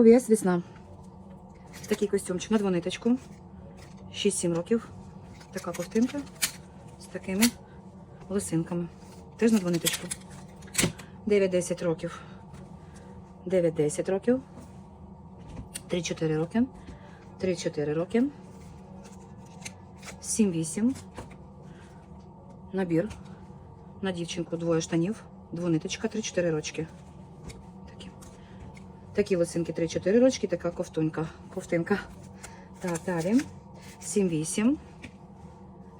Повіс весна. Такий костюмчик на двониточку. 6-7 років. Така ковтинка з такими лосинками. Теж на двониточку. 9-10 років. 9-10 років. 3-4 роки. 3-4 роки. 7-8. Набір. На дівчинку двоє штанів. Двониточка, 3-4 рочки. Такі. Лосинки 3-4 рочки, така ковтунька. Ковтинка. Так, далі. 7-8.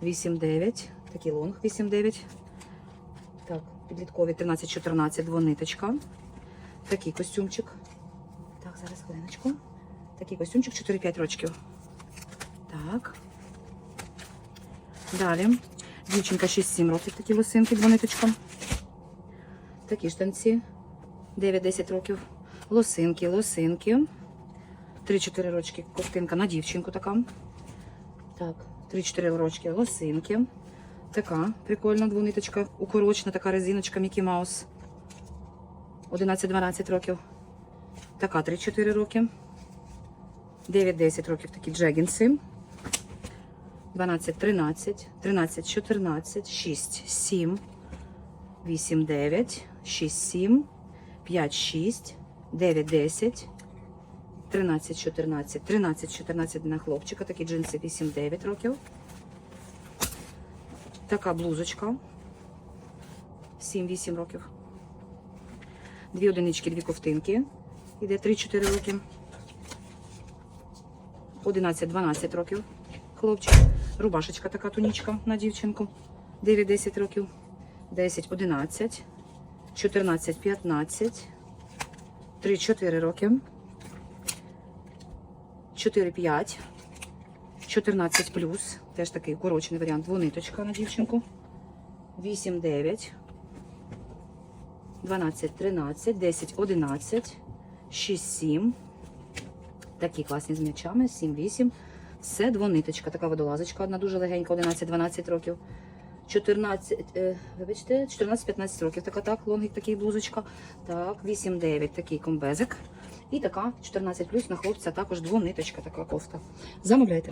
8-9. Такий лонг 8-9. Так, підліткові 13-14, двониточка. Такий костюмчик. Так, зараз хвилиночку. Такий костюмчик 4-5 рочків. Так. Далі. Дівчинка 6-7 років, такі лосинки, двониточка. Такі штанці. 9-10 років. Лосинки, лосинки. 3-4 рочки ковтинка на дівчинку така. Так, 3-4 рочки лосинки. Така прикольна двониточка, укорочена така резиночка Мікі Маус. 11-12 років. Така 3-4 роки. 9-10 років такі джегінси. 12, 13, 13, 14, 6, 7, 8, 9, 6, 7, 5, 6, 9, 10, 13, 14, 13, 14 на хлопчика, такі джинси 8, 9 років. Така блузочка 7-8 років. Дві одинички, дві ковтинки. Іде 3-4 роки. 11-12 років. Хлопчик. Рубашечка така тунічка на дівчинку. 9-10 років. 10-11. 14-15. 3-4 роки. 4-5. 14 плюс. Теж такий укорочений варіант. Двониточка на дівчинку. 8-9. 12, 13, 10, 11, 6, 7. Такі класні з м'ячами. 7, 8. Все двониточка. Така водолазочка. Одна дуже легенька, 11-12 років. 14, е, 14-15 років. Така так, лонгік, такий блузочка. Так, 8-9 такий комбезик. І така 14 плюс на хлопця також двониточка така кофта. Замовляйте.